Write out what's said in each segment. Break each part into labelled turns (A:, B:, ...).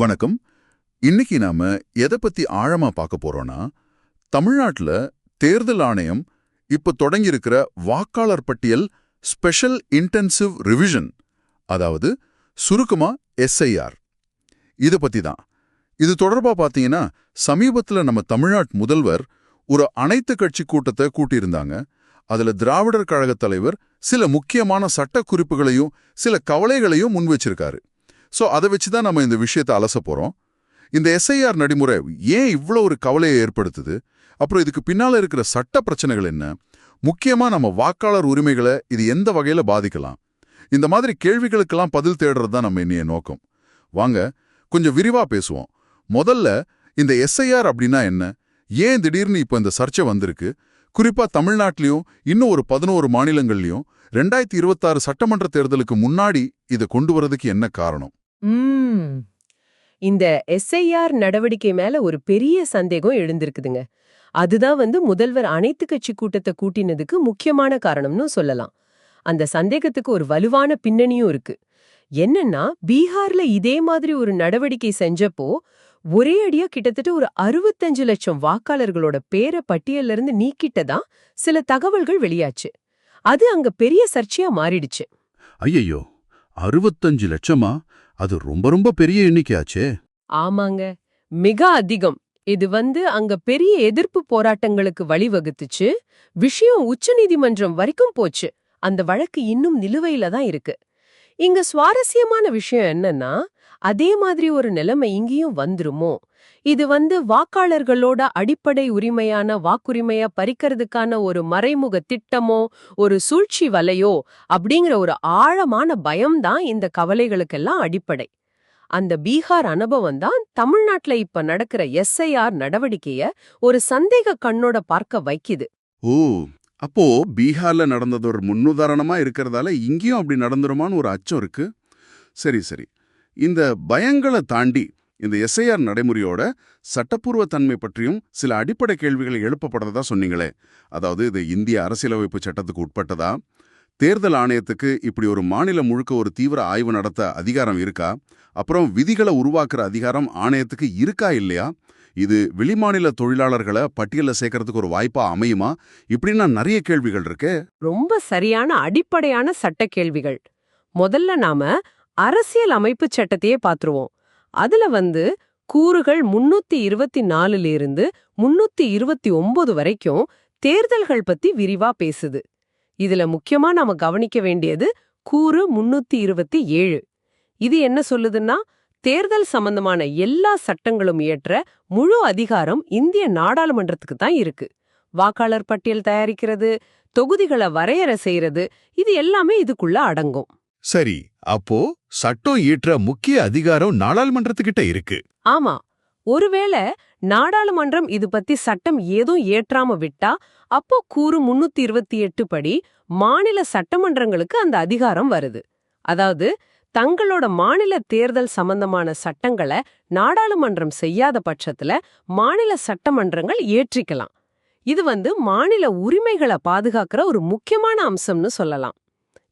A: வணக்கம். இன்னைக்கு நாம எதை பத்தி ஆழமா பார்க்க போறோம்னா தமிழ்நாட்டில் தேர்தல் ஆணையம் இப்ப தொடங்கியிருக்கிற வாக்காளர் பட்டியல் ஸ்பெஷல் இன்டென்சிவ் ரிவிஷன் அதாவது சுருக்கமா எஸ்ஐஆர். இத பத்தி தான். இது தொடர்பா பாத்தீங்கன்னா சமீபத்துல நம்ம தமிழ்நாட்டு முதல்வர் ஒரு அனைத்து கட்சி கூட்டத்தை கூட்டியிருந்தாங்க. அதுல திராவிடர் கழக தலைவர் சில முக்கியமான சட்ட குறிப்புகளையும் சில கவலைகளையும் முன் வச்சிருக்காரு சோ அதை வச்சு தான் நம்ம இந்த விஷயத்தை அலச போறோம். இந்த எஸ்ஐஆர் நடைமுறை ஏன் இவ்வளோ ஒரு கவலையை ஏற்படுத்துது? அப்புறம் இதுக்கு பின்னால இருக்கிற சட்ட பிரச்சனைகள் என்ன? முக்கியமா நம்ம வாக்காளர் உரிமைகளை இது எந்த வகையில பாதிக்கலாம்? இந்த மாதிரி கேள்விகளுக்கெல்லாம் பதில் தேடுறது தான் நம்ம இன்னைய நோக்கம். வாங்க கொஞ்சம் விரிவா பேசுவோம். முதல்ல இந்த எஸ்ஐஆர் அப்படின்னா என்ன? ஏன் திடீர்னு இப்போ இந்த சர்ச்சை வந்திருக்கு? குறிப்பா தமிழ்நாட்டிலையும் இன்னும் ஒரு பதினோரு மாநிலங்கள்லயும் ரெண்டாயிரத்தி இருபத்தாறு சட்டமன்ற தேர்தலுக்கு முன்னாடி இதை கொண்டு வரதுக்கு என்ன காரணம்?
B: இந்த எஸ்ஐஆர் நடவடிக்கை மேல ஒரு பெரிய சந்தேகம் எழுந்திருக்குதுங்க. அதுதான் வந்து முதல்வர் அனைத்து கட்சி கூட்டத்தை கூட்டினதுக்கு முக்கியமான காரணம்னு சொல்லலாம். அந்த சந்தேகத்துக்கு ஒரு வலுவான பின்னணியும் இருக்கு. என்னன்னா பீகார்ல இதே மாதிரி ஒரு நடவடிக்கை செஞ்சப்போ ஒரே அடியா கிட்டத்தட்ட ஒரு அறுபத்தஞ்சு லட்சம் வாக்காளர்களோட பேரை பட்டியல்ல இருந்து நீக்கிட்டதா சில தகவல்கள் வெளியாச்சு. அது அங்க பெரிய சர்ச்சையா மாறிடுச்சு.
C: ஐயையோ! அறுபத்தஞ்சு லட்சமா? அது ரொம்ப ரொம்ப பெரிய எண்ணிக்கையாச்சே.
B: ஆமாங்க. மிக அதிகம். இது வந்து அங்க பெரிய எதிர்ப்பு போராட்டங்களுக்கு வழிவகுத்துச்சு. விஷயம் உச்சநீதிமன்றம் வரைக்கும் போச்சு. அந்த வழக்கு இன்னும் நிலுவையில தான் இருக்கு. இங்க சுவாரஸ்யமான விஷயம் என்னன்னா அதே மாதிரி ஒரு நிலைமை இங்கேயும் வந்துருமோ? இது வந்து வாக்காளர்களோட அடிப்படை உரிமையான வாக்குரிமைய பறிக்கிறதுக்கான ஒரு மறைமுக திட்டமோ ஒரு சூழ்ச்சி வலையோ அப்படிங்கிற ஒரு ஆழமான பயம்தான் இந்த கவலைகளுக்கெல்லாம் அடிப்படை. அந்த பீகார் அனுபவம் தான் தமிழ்நாட்டுல இப்ப நடக்கிற எஸ்ஐஆர் நடவடிக்கைய ஒரு சந்தேக கண்ணோட பார்க்க வைக்குது.
C: ஓ அப்போ பீகார்ல நடந்தது ஒரு முன்னுதாரணமா இருக்கிறதால இங்கேயும் அப்படி நடந்துருமான்னு ஒரு அச்சம் இருக்கு? சரி சரி. இந்த பயங்களை தாண்டி இந்த எஸ்ஐஆர் நடைமுறையோட சட்டப்பூர்வ தன்மை பற்றியும் சில அடிப்படை கேள்விகள் எழுப்பப்படுறதா சொன்னீங்களே. அதாவது இது இந்திய அரசியலமைப்பு சட்டத்துக்கு உட்பட்டதா? தேர்தல் ஆணையத்துக்கு இப்படி ஒரு மாநிலம் முழுக்க ஒரு தீவிர ஆய்வு நடத்த அதிகாரம் இருக்கா? அப்புறம் விதிகளை உருவாக்குற அதிகாரம் ஆணையத்துக்கு இருக்கா இல்லையா? இது வெளிமாநில தொழிலாளர்களை பட்டியல்ல சேர்க்கறதுக்கு ஒரு வாய்ப்பா அமையுமா? இப்படின்னா நிறைய கேள்விகள் இருக்கு.
B: ரொம்ப சரியான அடிப்படையான சட்ட கேள்விகள். முதல்ல நாம அரசியல் அமைப்பு சட்டத்தையே பாத்துருவோம். அதுல வந்து கூறுகள் முன்னூத்தி இருபத்தி நாலுல இருந்து முன்னூத்தி இருபத்தி ஒன்பது வரைக்கும் தேர்தல்கள் பத்தி விரிவா பேசுது. இதுல முக்கியமா நாம கவனிக்க வேண்டியது கூறு முன்னூத்தி இருபத்தி ஏழு. இது என்ன சொல்லுதுன்னா தேர்தல் சம்பந்தமான எல்லா சட்டங்களும் இயற்ற முழு அதிகாரம் இந்திய நாடாளுமன்றத்துக்கு தான் இருக்கு. வாக்காளர் பட்டியல் தயாரிக்கிறது தொகுதிகளை வரையறை செய்யறது இது எல்லாமே இதுக்குள்ள அடங்கும்.
C: சரி அப்போ சட்டம் ஈற்ற முக்கிய அதிகாரம் நாடாளுமன்றத்துக்கிட்ட இருக்கு.
B: ஆமா. ஒருவேளை நாடாளுமன்றம் இது பத்தி சட்டம் ஏதும் ஏற்றாம விட்டா அப்போ கூறு முன்னூத்தி இருபத்தி எட்டு படி மாநில சட்டமன்றங்களுக்கு அந்த அதிகாரம் வருது. அதாவது தங்களோட மாநில தேர்தல் சம்பந்தமான சட்டங்களை நாடாளுமன்றம் செய்யாத பட்சத்துல மாநில சட்டமன்றங்கள் ஏற்றிக்கலாம் இது வந்து மாநில உரிமைகளை பாதுகாக்கிற ஒரு முக்கியமான அம்சம்னு சொல்லலாம்.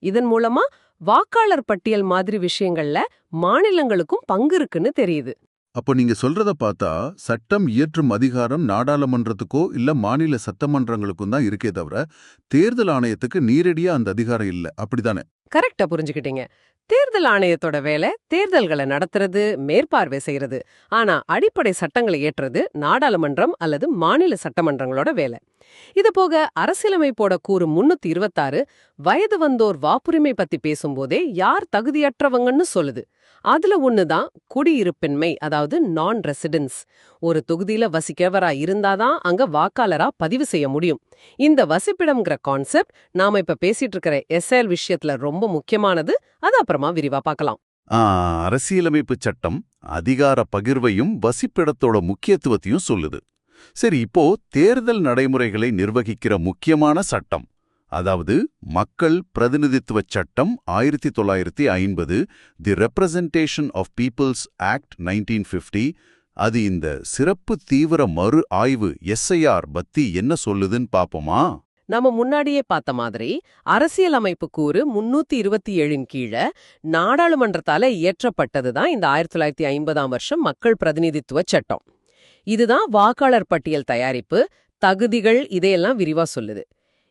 B: இதன் மூலமா வாக்காளர் பட்டியல் மாதிரி விஷயங்கள்ல மாநிலங்களுக்கும் பங்கு இருக்குன்னு தெரியுது.
A: அப்போ நீங்க சொல்றத பார்த்தா சட்டம் இயற்றும் அதிகாரம் நாடாளுமன்றத்துக்கோ இல்ல மாநில சட்டமன்றங்களுக்கும் தான் இருக்கே தவிர தேர்தல் ஆணையத்துக்கு நேரடியா அந்த அதிகாரம் இல்ல. அப்படிதானே?
B: கரெக்டா புரிஞ்சுக்கிட்டீங்க. தேர்தல் ஆணையத்தோட வேலை தேர்தல்களை நடத்துறது மேற்பார்வை செய்யறது ஆனா அடிப்படை சட்டங்களை ஏற்றுறது நாடாளுமன்றம் அல்லது மாநில சட்டமன்றங்களோட வேலை. இது போக அரசியலமைப்போட கூறு முன்னூத்தி இருபத்தாறு வயது வந்தோர் வாப்புரிமை பத்தி பேசும்போதே யார் தகுதியற்றவங்கன்னு சொல்லுது. அதுல ஒண்ணுதான் குடியிருப்பின்மை அதாவது நான் ரெசிடென்ஸ் ஒரு தொகுதியில வசிக்கவரா இருந்தாதான் அங்க வாக்காளரா பதிவு செய்ய முடியும். இந்த வசிப்பிடம்ங்கிற கான்செப்ட் நாம இப்ப பேசிட்டு இருக்கிற எஸ்எல் விஷயத்துல ரொம்ப முக்கியமானது. அது அப்புறமா விரிவா பார்க்கலாம்.
C: அரசியலமைப்பு சட்டம் அதிகார பகிர்வையும் வசிப்பிடத்தோட முக்கியத்துவத்தையும் சொல்லுது. சரி இப்போ தேர்தல் நடைமுறைகளை நிர்வகிக்கிற முக்கியமான சட்டம். அதாவது மக்கள் பிரதிநிதித்துவ சட்டம் ஆயிரத்தி தொள்ளாயிரத்தி ஐம்பது the representation of people's act nineteen fifty அது இந்த சிறப்பு தீவிர மறு ஆய்வு எஸ்ஐஆர் பத்தி என்ன சொல்லுதுன்னு பாப்போமா?
B: நாம முன்னாடியே பார்த்த மாதிரி அரசியலமைப்பு கூறு முன்னூத்தி இருபத்தி ஏழின் கீழே நாடாளுமன்றத்தால இயற்றப்பட்டதுதான் இந்த ஆயிரத்தி தொள்ளாயிரத்தி ஐம்பதாம் வருஷம் மக்கள் பிரதிநிதித்துவ சட்டம். இதுதான் வாக்காளர் பட்டியல் தயாரிப்பு தகுதிகள் இதையெல்லாம் விரிவா சொல்லுது.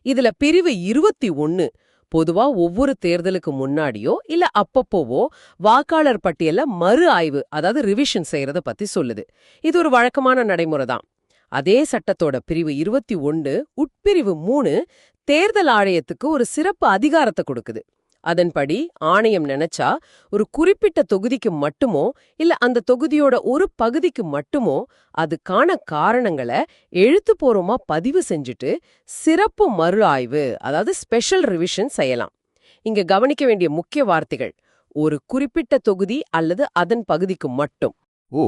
B: இதுல பிரிவு இருபத்தி ஒன்னு பொதுவா ஒவ்வொரு தேர்தலுக்கு முன்னாடியோ இல்ல அப்பப்போவோ வாக்காளர் பட்டியல்ல மறு ஆய்வு அதாவது ரிவிஷன் செய்யறத பத்தி சொல்லுது. இது ஒரு வழக்கமான நடைமுறை தான் அதே சட்டத்தோட பிரிவு இருபத்தி ஒன்று உட்பிரிவு மூணு தேர்தல் ஆணையத்துக்கு ஒரு சிறப்பு அதிகாரத்தை கொடுக்குது. அதன்படி ஆணையம் நினைச்சா ஒரு குறிப்பிட்ட தொகுதிக்கு மட்டுமோ இல்ல அந்த தொகுதியோட ஒரு பகுதிக்கு மட்டுமோ அதுக்கான காரணங்களை எழுத்துப்பூர்வமா பதிவு செஞ்சுட்டு சிறப்பு மறு ஆய்வு அதாவது ஸ்பெஷல் ரிவிஷன் செய்யலாம். இங்க கவனிக்க வேண்டிய முக்கிய வார்த்தைகள் ஒரு குறிப்பிட்ட தொகுதி அல்லது அதன் பகுதிக்கு மட்டும்.
A: ஓ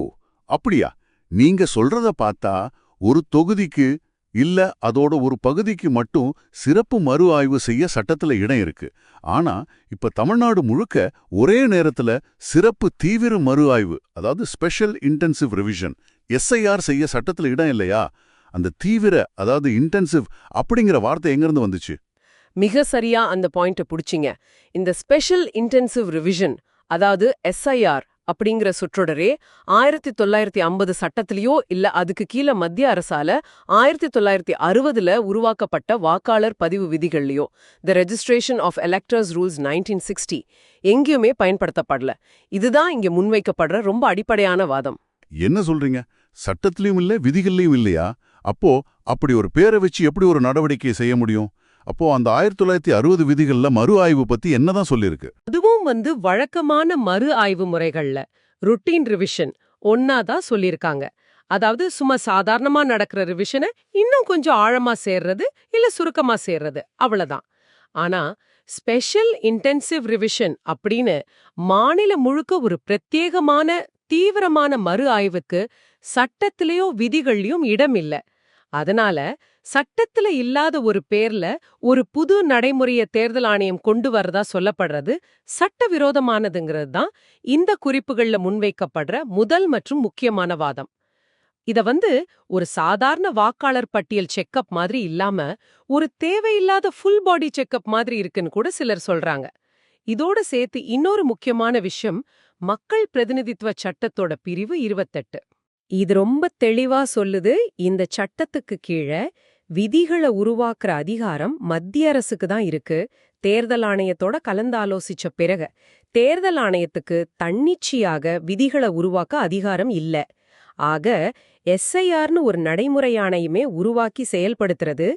A: அப்படியா? நீங்க சொல்றத பார்த்தா ஒரு தொகுதிக்கு இல்ல அதோட ஒரு பகுதிக்கு மட்டும் சிறப்பு மறு ஆய்வு செய்ய சட்டத்துல இடம் இருக்கு. ஆனா இப்ப தமிழ்நாடு முழுக்க ஒரே நேரத்துல சிறப்பு தீவிர மறு ஆய்வு அதாவது ஸ்பெஷல் இன்டென்சிவ் ரிவிஷன் எஸ்ஐஆர் செய்ய சட்டத்துல இடம் இல்லையா? அந்த தீவிர அதாவது இன்டென்சிவ் அப்படிங்கிற வார்த்தை எங்கிருந்து வந்துச்சு?
B: மிக சரியா அந்த பாயிண்ட புடிச்சிங்க. இந்த ஸ்பெஷல் இன்டென்சிவ் ரிவிஷன் அதாவது எஸ்ஐஆர் அப்படிங்கிற சொற்றொடரே ஆயிரத்தி தொள்ளாயிரத்தி ஐம்பது சட்டத்திலேயோ இல்ல அதுக்கு கீழே மத்திய அரசால ஆயிரத்தி தொள்ளாயிரத்தி அறுபதுல உருவாக்கப்பட்ட வாக்காளர் பதிவு விதிகள்லயோ the registration of electors rules nineteen sixty எங்கேயுமே பயன்படுத்தப்படல. இதுதான் இங்க முன்வைக்கப்படுற ரொம்ப அடிப்படையான வாதம்.
A: என்ன சொல்றீங்க? சட்டத்திலயும் இல்ல விதிகள்லயும் இல்லையா? அப்போ அப்படி ஒரு பேரை வச்சு எப்படி ஒரு நடவடிக்கை செய்ய முடியும்? அப்போ அந்த ஆயிரத்தி தொள்ளாயிரத்தி அறுபது விதிகள்ல மறு ஆய்வு பத்தி என்னதான் சொல்லிருக்கு
B: அதுவும் வந்து வழக்கமான மறு ஆய்வு முறைகள்ல. ருட்டீன் ரிவிஷன் ஒன்னாதான் சொல்லியிருக்காங்க. அதாவது சும்மா சாதாரணமா நடக்கிற ரிவிஷனை இன்னும் கொஞ்சம் ஆழமா சேர்றது இல்ல சுருக்கமா சேர்றது அவ்வளவுதான். ஆனா ஸ்பெஷல் இன்டென்சிவ் ரிவிஷன் அப்படின்னு மாநிலம் முழுக்க ஒரு பிரத்யேகமான தீவிரமான மறு ஆய்வுக்கு சட்டத்திலேயோ விதிகள்லயும் இடம் இல்ல அதனால சட்டத்துல இல்லாத ஒரு பேர்ல ஒரு புது நடைமுறைய தேர்தல் ஆணையம் கொண்டு வரதா சொல்லப்படுறது சட்டவிரோதமானதுங்கிறது தான் இந்த குறிப்புகள்ல முன்வைக்கப்படுற முதல் மற்றும் முக்கியமான வாதம். இத வந்து ஒரு சாதாரண வாக்காளர் பட்டியல் செக்கப் மாதிரி இல்லாம ஒரு தேவையில்லாத ஃபுல் பாடி செக்கப் மாதிரி இருக்குன்னு கூட சிலர் சொல்றாங்க. இதோட சேர்த்து இன்னொரு முக்கியமான விஷயம் மக்கள் பிரதிநிதித்துவ சட்டத்தோட பிரிவு இருபத்தெட்டு. இது ரொம்ப தெளிவா சொல்லுது இந்த சட்டத்துக்கு கீழே விதிகளை உருவாக்குற அதிகாரம் மத்திய அரசுக்கு தான் இருக்கு. தேர்தல் ஆணையத்தோட கலந்தாலோசிச்ச பிறகு தேர்தல் ஆணையத்துக்கு தன்னிச்சையாக விதிகளை உருவாக்க அதிகாரம் இல்ல. ஆக எஸ்ஐஆர்னு ஒரு நடைமுறை ஆணையமே உருவாக்கி செயல்படுத்துறது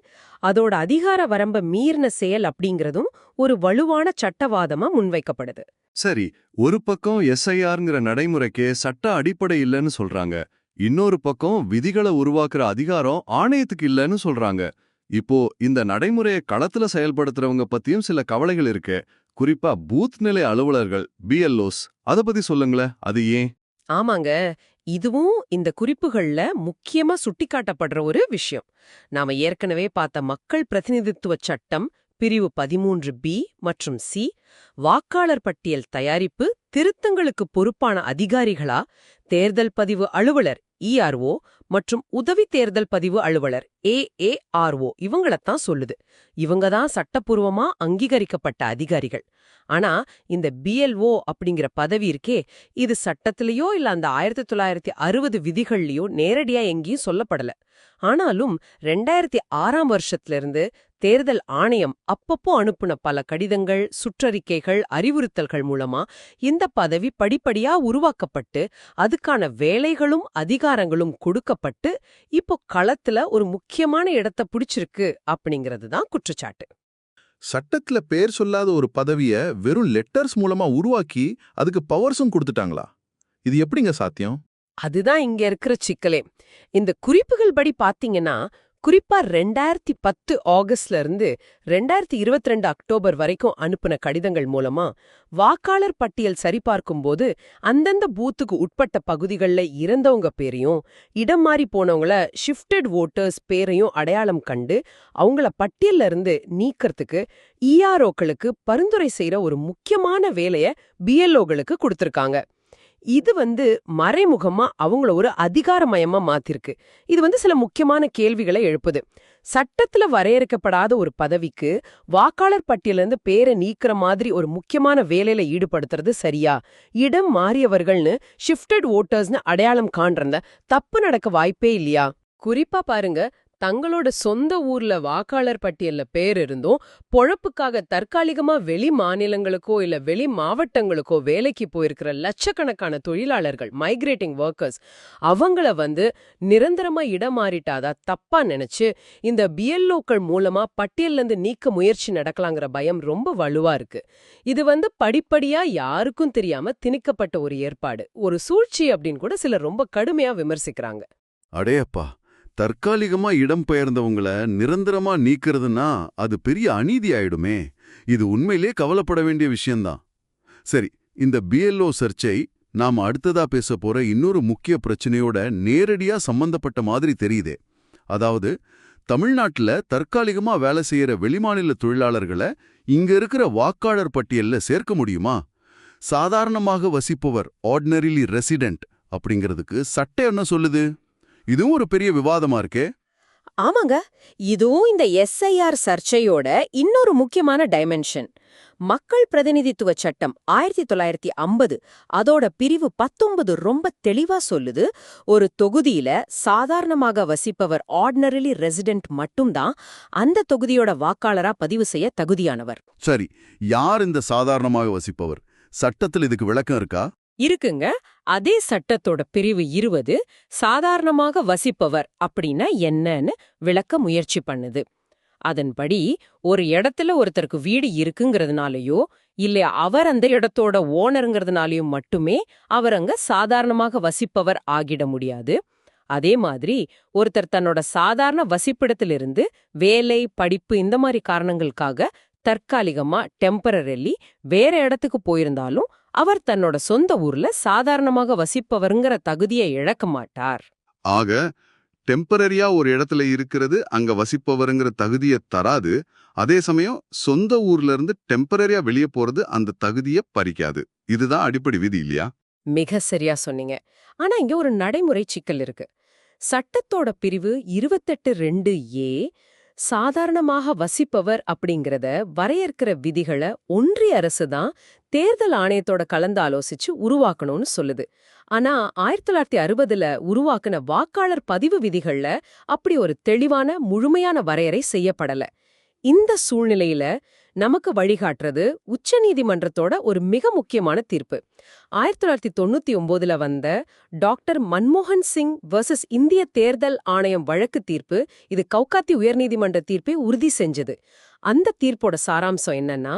B: அதோட அதிகார வரம்ப மீறின செயல் அப்படிங்கறதும் ஒரு வலுவான சட்டவாதமா முன்வைக்கப்படுது.
D: சரி ஒரு பக்கம் எஸ்ஐஆர்ங்கிற நடைமுறைக்கு சட்ட அடிப்படை இல்லைன்னு சொல்றாங்க. இன்னொரு பக்கம் விதிகளை உருவாக்குற அதிகாரம் ஆணையத்துக்கு இல்லைன்னு சொல்றாங்க. இப்போ இந்த நடைமுறையை களத்துல செயல்படுத்துறவங்க பத்தியும் சில கவலைகள் இருக்கு. குறிப்பா பூத் நிலை அலுவலர்கள் பிஎல்ஓஸ் அத பத்தி சொல்லுங்களேன் அது ஏன்?
B: ஆமாங்க. இதுவும் இந்த குறிப்புகள்ல முக்கியமா சுட்டிக்காட்டப்படுற ஒரு விஷயம். நாம ஏற்கனவே பார்த்த மக்கள் பிரதிநிதித்துவ சட்டம் பிரிவு பதிமூன்று பி மற்றும் சி வாக்காளர் பட்டியல் தயாரிப்பு திருத்தங்களுக்கு பொறுப்பான அதிகாரிகளா தேர்தல் பதிவு அலுவலர் இஆர்ஓ மற்றும் உதவி தேர்தல் பதிவு அலுவலர் ஏஏஆர்ஓ இவங்களத்தான் சொல்லுது. இவங்க தான் சட்டப்பூர்வமா அங்கீகரிக்கப்பட்ட அதிகாரிகள். ஆனா இந்த பிஎல்ஓ அப்படிங்கிற பதவி இருக்கே இது சட்டத்திலேயோ இல்ல அந்த ஆயிரத்தி தொள்ளாயிரத்தி அறுபது விதிகள்லயோ நேரடியா எங்கேயும் சொல்லப்படல. ஆனாலும் ரெண்டாயிரத்தி ஆறாம் வருஷத்துல இருந்து தேர்தல் ஆணையம் அப்பப்போ அனுப்புன பல கடிதங்கள் சுற்றறிக்கைகள் அறிவுறுத்தல்கள் மூலமா இந்த பதவி படிப்படியா உருவாக்கப்பட்டு அதுக்கான வேலைகளும் அதிகாரங்களும் கொடுக்கப்பட்டு இப்போ களத்துல ஒரு முக்கியமான இடத்த பிடிச்சிருக்கு அப்படிங்கிறது தான் குற்றச்சாட்டு.
A: சட்டத்துல பேர் சொல்லாத ஒரு பதவிய வெறும் லெட்டர்ஸ் மூலமா உருவாக்கி அதுக்கு பவர்ஸும் கொடுத்துட்டாங்களா? இது எப்படிங்க சாத்தியம்?
B: அதுதான் இங்க இருக்கிற சிக்கலே. இந்த குறிப்புகள் படி பாத்தீங்கன்னா குறிப்பா ரெண்டாயிரத்தி பத்து ஆகஸ்ட்ல இருந்து ரெண்டாயிரத்தி இருபத்தி ரெண்டு அக்டோபர் வரைக்கும் அனுப்புன கடிதங்கள் மூலமா வாக்காளர் பட்டியல் சரிபார்க்கும் போது அந்தந்த பூத்துக்கு உட்பட்ட பகுதிகளில் இறந்தவங்க பேரையும் இடம் மாறி போனவங்கள ஷிஃப்டட் வோட்டர்ஸ் பேரையும் அடையாளம் கண்டு அவங்கள பட்டியல்ல இருந்து நீக்கிறதுக்கு இஆர்ஓக்களுக்கு பரிந்துரை செய்யற ஒரு முக்கியமான வேலைய பிஎல்ஓகளுக்கு கொடுத்திருக்காங்க. இது வந்து மறைமுகமா அவங்கள ஒரு அதிகாரமயமா மாத்திருக்கு. இது வந்து சில முக்கியமான கேள்விகளை எழுப்புது. சட்டத்துல வரையறுக்கப்படாத ஒரு பதவிக்கு வாக்காளர் பட்டியலிருந்து பேரை நீக்கிற மாதிரி ஒரு முக்கியமான வேலையில ஈடுபடுத்துறது சரியா? இடம் மாறியவர்கள்னு ஷிஃப்டட் ஓட்டர்ஸ்னு அடையாளம் காண்றந்த தப்பு நடக்க வாய்ப்பே இல்லையா? குறிப்பா பாருங்க தங்களோட சொந்த ஊர்ல வாக்காளர் பட்டியல்ல பேர் இருந்தும் பொழப்புக்காக தற்காலிகமா வெளி மாநிலங்களுக்கோ இல்ல வெளி மாவட்டங்களுக்கோ வேலைக்கு போயிருக்கிற லட்சக்கணக்கான தொழிலாளர்கள் மைக்ரேட்டிங் ஒர்க்கர்ஸ் அவங்கள வந்து நிரந்தரமா இடம் மாறிட்டாதா தப்பா நினைச்சு இந்த பிஎல்ஓக்கள் மூலமா பட்டியல்ல இருந்து நீக்க முயற்சி நடக்கலாங்கிற பயம் ரொம்ப வலுவா இருக்கு. இது வந்து படிப்படியா யாருக்கும் தெரியாம திணிக்கப்பட்ட ஒரு ஏற்பாடு. ஒரு சூழ்ச்சி அப்படின்னு கூட சிலர் ரொம்ப கடுமையா விமர்சிக்கிறாங்க.
C: அடேயப்பா! தற்காலிகமா இடம் பெயர்ந்தவங்கள நிரந்தரமா நீக்கிறதுனா அது பெரிய அநீதி ஆயிடுமே இது உண்மையிலே கவலைப்பட வேண்டிய விஷயம்தான். சரி இந்த பிஎல்ஓ சர்ச்சை நாம அடுத்ததா பேச போற இன்னொரு முக்கிய பிரச்சனையோட நேரடியா சம்பந்தப்பட்ட மாதிரி தெரியுதே. அதாவது தமிழ்நாட்டுல தற்காலிகமா வேலை செய்யற வெளிமாநில தொழிலாளர்களை இங்க இருக்கிற வாக்காளர் பட்டியல்ல சேர்க்க முடியுமா? சாதாரணமாக வசிப்பவர் ஆர்டினரிலி ரெசிடென்ட் அப்படிங்கிறதுக்கு சட்டம் என்ன சொல்லுது? இதுவும் ஒரு பெரிய விவாதமா இருக்கே?
B: ஆமாங்க. இதுவும் இந்த எஸ்ஐஆர் சர்ச்சையோட இன்னொரு முக்கியமான டைமென்ஷன் மக்கள் பிரதிநிதித்துவ சட்டம் ஆயிரத்தி தொள்ளாயிரத்தி ஐம்பது அதோட பிரிவு பத்தொன்பது ரொம்ப தெளிவா சொல்லுது. ஒரு தொகுதியில சாதாரணமாக வசிப்பவர் ஆர்டினரிலி ரெசிடென்ட் மட்டும்தான் அந்த தொகுதியோட வாக்காளரா பதிவு செய்ய தகுதியானவர்.
C: சரி யார் இந்த சாதாரணமாக வசிப்பவர்? சட்டத்தில் இதுக்கு விளக்கம் இருக்கா?
B: இருக்குங்க. அதே சட்டத்தோட பிரிவு இருபது சாதாரணமாக வசிப்பவர் அப்படின்னா என்னன்னு விளக்க முயற்சி பண்ணுது. அதன்படி ஒரு இடத்துல ஒருத்தருக்கு வீடு இருக்குங்கிறதுனாலயோ இல்லை அவர் அந்த இடத்தோட ஓனருங்கிறதுனாலயோ மட்டுமே அவர் அங்க சாதாரணமாக வசிப்பவர் ஆகிட முடியாது. அதே மாதிரி ஒருத்தர் தன்னோட சாதாரண வசிப்பிடத்திலிருந்து வேலை படிப்பு இந்த மாதிரி காரணங்களுக்காக தற்காலிகமா டெம்பரரிலி வேற இடத்துக்கு போயிருந்தாலும் அவர் தன்னோட சொந்த ஊர்ல சாதாரணமாக வசிப்பவருங்கிற தகுதியை இழக்க மாட்டார்.
C: ஆக டெம்பரரியா ஒரு இடத்துல இருக்கிறது அங்க வசிப்பவருங்கிற தகுதியை தராது. அதே சமயம் சொந்த ஊர்ல இருந்து டெம்பரரியா வெளியே போறது அந்த தகுதியை பறிக்காது. இதுதான் அடிப்படை விதி இல்லையா?
B: மிக சரியா சொன்னீங்க. ஆனா இங்க ஒரு நடைமுறை சிக்கல் இருக்கு. சட்டத்தோட பிரிவு இருபத்தெட்டு ரெண்டு ஏ சாதாரணமாக வசிப்பவர் அப்படிங்கறத வரையறுக்கிற விதிகளை ஒன்றிய அரசு தான் தேர்தல் ஆணையத்தோட கலந்து ஆலோசிச்சு உருவாக்கணும்னு சொல்லுது. ஆனா ஆயிரத்தி தொள்ளாயிரத்தி அறுபதுல உருவாக்குன வாக்காளர் பதிவு விதிகள்ல அப்படி ஒரு தெளிவான முழுமையான வரையறை செய்யப்படல. இந்த சூழ்நிலையில நமக்கு வழிகாட்டுறது உச்ச நீதிமன்றத்தோட ஒரு மிக முக்கியமான தீர்ப்பு. ஆயிரத்தி தொள்ளாயிரத்தி தொண்ணூத்தி ஒன்பதுல வந்த டாக்டர் மன்மோகன் சிங் வர்சஸ் இந்திய தேர்தல் ஆணையம் வழக்கு தீர்ப்பு இது கவுகாத்தி உயர்நீதிமன்ற தீர்ப்பை உறுதி செஞ்சது. அந்த தீர்ப்போட சாராம்சம் என்னன்னா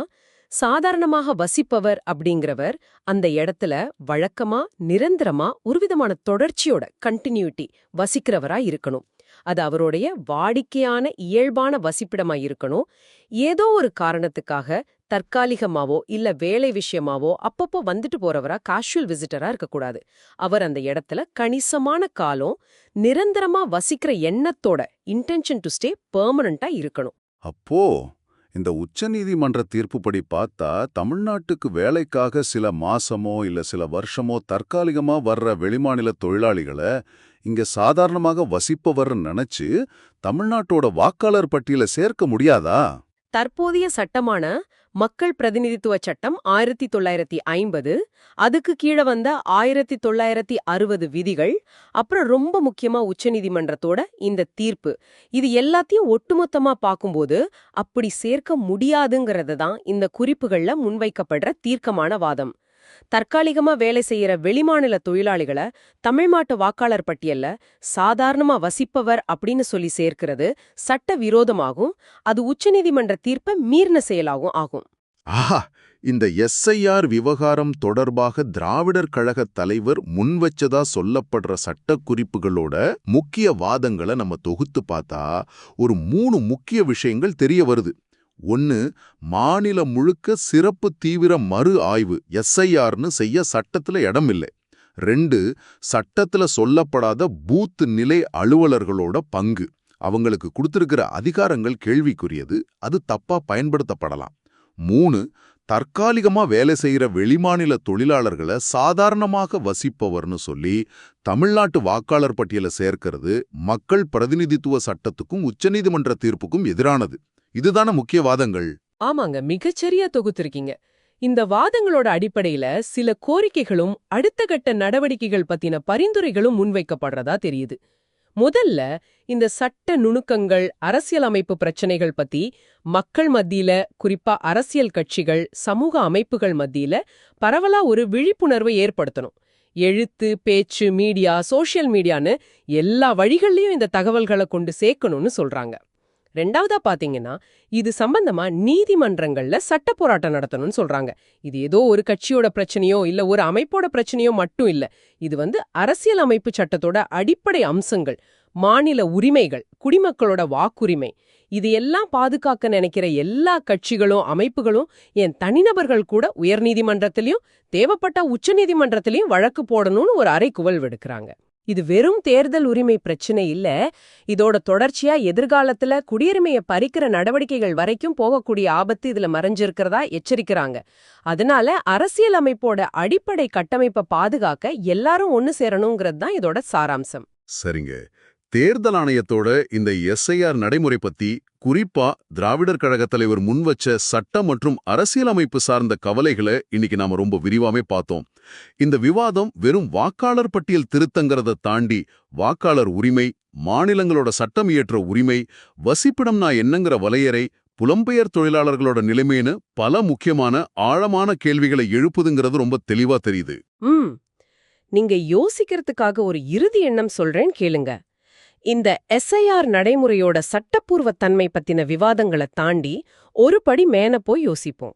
B: சாதாரணமாக வசிப்பவர் அப்படிங்கிறவர் அந்த இடத்துல வழக்கமா நிரந்தரமா ஒரு விதமான தொடர்ச்சியோட கண்டினியூட்டி வசிக்கிறவரா இருக்கணும். அது அவருடைய வாடிக்கையான இயல்பான வசிப்பிடமா இருக்கணும். ஏதோ ஒரு காரணத்துக்காக தற்காலிகமாவோ இல்ல வேலை விஷயமாவோ அப்பப்போ வந்துட்டு போறவரா காஷுவல் விசிட்டரா இருக்கக்கூடாது. அவர் அந்த இடத்துல கணிசமான காலம் நிரந்தரமா வசிக்கிற எண்ணத்தோட இன்டென்ஷன் டு ஸ்டே பெர்மனண்டா இருக்கணும்.
C: அப்போ இந்த உச்சநீதிமன்ற தீர்ப்புப்படி பார்த்தா தமிழ்நாட்டுக்கு வேலைக்காக சில மாசமோ இல்ல சில வருஷமோ தற்காலிகமா வர்ற வெளிமாநில தொழிலாளிகளை இங்க சாதாரணமாக வசிப்பவர்னு நினைச்சு தமிழ்நாட்டோட வாக்காளர் பட்டியல சேர்க்க முடியாதா?
B: தற்போதைய சட்டமான மக்கள் பிரதிநிதித்துவ சட்டம் ஆயிரத்தி தொள்ளாயிரத்தி ஐம்பது அதுக்கு கீழே வந்த ஆயிரத்தி தொள்ளாயிரத்தி அறுபது விதிகள் அப்புறம் ரொம்ப முக்கியமா உச்சநீதிமன்றத்தோட இந்த தீர்ப்பு. இது எல்லாத்தையும் ஒட்டுமொத்தமா பார்க்கும்போது அப்படி சேர்க்க முடியாதுங்கிறது தான் இந்த குறிப்புகள்ல முன்வைக்கப்படுற தீர்க்கமான வாதம். தற்காலிகமா வேலை செய்யற வெளிமாநில தொழிலாளிகளை தமிழ்நாட்டு வாக்காளர் பட்டியல்ல சாதாரணமா வசிப்பவர் அப்படின்னு சொல்லி சேர்க்கிறது சட்ட விரோதமாகும் அது உச்சநீதிமன்ற தீர்ப்பை மீறின செயலாகும் ஆகும்.
C: ஆஹா! இந்த எஸ்ஐஆர் விவகாரம் தொடர்பாக திராவிடர் கழக தலைவர் முன்வச்சதா சொல்லப்படுற சட்ட குறிப்புகளோட முக்கிய வாதங்களை நம்ம தொகுத்து பார்த்தா ஒரு மூணு முக்கிய விஷயங்கள் தெரிய வருது. ஒன்னு மாநிலம் முழுக்க சிறப்பு தீவிர மறு ஆய்வு எஸ்ஐஆர்னு செய்ய சட்டத்துல இடம் இல்லை ரெண்டு சட்டத்துல சொல்லப்படாத பூத் நிலை அலுவலர்களோட பங்கு. அவங்களுக்கு கொடுத்துருக்கிற அதிகாரங்கள் கேள்விக்குரியது அது தப்பா பயன்படுத்தப்படலாம். மூணு தற்காலிகமா வேலை செய்யற வெளிமாநில தொழிலாளர்களை சாதாரணமாக வசிப்பவர்னு சொல்லி தமிழ்நாட்டு வாக்காளர் பட்டியல சேர்க்கிறது மக்கள் பிரதிநிதித்துவ சட்டத்துக்கும் உச்சநீதிமன்ற தீர்ப்புக்கும் எதிரானது. இதுதான முக்கிய வாதங்கள்.
B: ஆமாங்க மிகச்சரியா தொகுத்திருக்கீங்க. இந்த வாதங்களோட அடிப்படையில சில கோரிக்கைகளும் அடுத்த கட்ட நடவடிக்கைகள் பத்தின பரிந்துரைகளும் முன்வைக்கப்படுறதா தெரியுது. முதல்ல இந்த சட்ட நுணுக்கங்கள் அரசியலமைப்பு பிரச்சனைகள் பத்தி மக்கள் மத்தியில குறிப்பா அரசியல் கட்சிகள் சமூக அமைப்புகள் மத்தியில பரவலா ஒரு விழிப்புணர்வை ஏற்படுத்தணும். எழுத்து பேச்சு மீடியா சோஷியல் மீடியான்னு எல்லா வழிகள்லயும் இந்த தகவல்களை கொண்டு சேர்க்கணும்னு சொல்றாங்க. ரெண்டாவதா பாத்தீங்கன்னா இது சம்பந்தமா நீதிமன்றங்கள்ல சட்ட போராட்டம் நடத்தணும்னு சொல்றாங்க. இது ஏதோ ஒரு கட்சியோட பிரச்சனையோ இல்ல ஒரு அமைப்போட பிரச்சனையோ மட்டும் இல்ல. இது வந்து அரசியல் அமைப்பு சட்டத்தோட அடிப்படை அம்சங்கள் மாநில உரிமைகள் குடிமக்களோட வாக்குரிமை. இது எல்லாம் பாதுகாக்க நினைக்கிற எல்லா கட்சிகளும் அமைப்புகளும் என் தனிநபர்கள் கூட உயர்நீதிமன்றத்திலையும் தேவைப்பட்ட உச்சநீதிமன்றத்திலையும் வழக்கு போடணும்னு ஒரு அறைக்குவல் விடுக்கிறாங்க. இது வெறும் தேர்தல் உரிமை பிரச்சனை இல்ல. இதோட தொடர்ச்சியா எதிர்காலத்துல குடியுரிமையை பறிக்கிற நடவடிக்கைகள் வரைக்கும் போகக்கூடிய ஆபத்து இதுல மறைஞ்சிருக்கிறதா எச்சரிக்கிறாங்க. அதனால அரசியல் அமைப்போட அடிப்படை கட்டமைப்பை பாதுகாக்க எல்லாரும் ஒன்னு சேரணுங்கிறது தான் இதோட சாராம்சம்.
C: சரிங்க. தேர்தல் ஆணையத்தோட இந்த எஸ்ஐஆர் நடைமுறை பத்தி குறிப்பா திராவிடர் கழக தலைவர் முன்வச்ச சட்டம் மற்றும் அரசியலமைப்பு சார்ந்த கவலைகளை இன்னைக்கு நாம ரொம்ப விரிவாமே பார்த்தோம். இந்த விவாதம் வெறும் வாக்காளர் பட்டியல் திருத்தங்கிறத தாண்டி வாக்காளர் உரிமை மாநிலங்களோட சட்டம் இயற்ற உரிமை வசிப்பிடம்னா என்னங்கிற வலையறை புலம்பெயர் தொழிலாளர்களோட நிலைமைன்னு பல முக்கியமான ஆழமான கேள்விகளை எழுப்புதுங்கிறது ரொம்ப தெளிவா தெரியுது.
B: நீங்க யோசிக்கிறதுக்காக ஒரு இறுதி எண்ணம் சொல்றேன் கேளுங்க. இந்த எஸ்ஐஆர் நடைமுறையோட சட்டப்பூர்வ தன்மை பத்தின விவாதங்களை தாண்டி ஒரு படி மேன போய் யோசிப்போம்.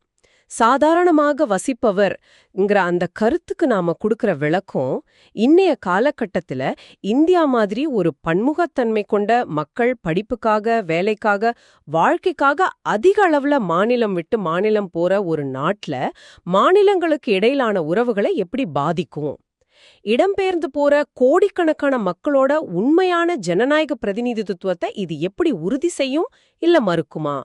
B: சாதாரணமாக வசிப்பவர்ங்கிற அந்த கருத்துக்கு நாம கொடுக்கிற விளக்கம் இன்னைய காலகட்டத்துல இந்தியா மாதிரி ஒரு பன்முகத்தன்மை கொண்ட மக்கள் படிப்புக்காக வேலைக்காக வாழ்க்கைக்காக அதிக அளவுல மாநிலம் விட்டு மாநிலம் போற ஒரு நாட்டுல மாநிலங்களுக்கு இடையிலான உறவுகளை எப்படி பாதிக்கும்? இடம்பெயர்ந்து போற கோடிக்கணக்கான மக்களோட உண்மையான ஜனநாயக பிரதிநிதித்துவத்தை இது எப்படி உறுதி செய்யும் இல்ல மறுக்குமா?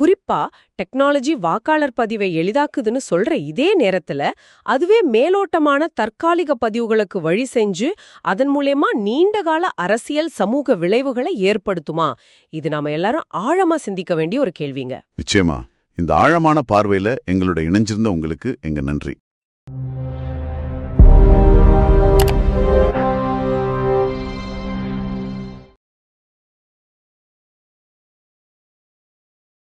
B: குறிப்பா டெக்னாலஜி வாக்காளர் பதிவை எளிதாக்குதுன்னு சொல்ற இதே நேரத்துல அதுவே மேலோட்டமான தற்காலிக பதிவுகளுக்கு வழி செஞ்சு அதன் மூலயமா நீண்டகால அரசியல் சமூக விளைவுகளை ஏற்படுத்துமா? இது நாம எல்லாரும் ஆழமா சிந்திக்க வேண்டிய ஒரு கேள்விங்க.
C: நிச்சயமா. இந்த ஆழமான பார்வையில எங்களோட இணைஞ்சிருந்த உங்களுக்கு எங்க நன்றி.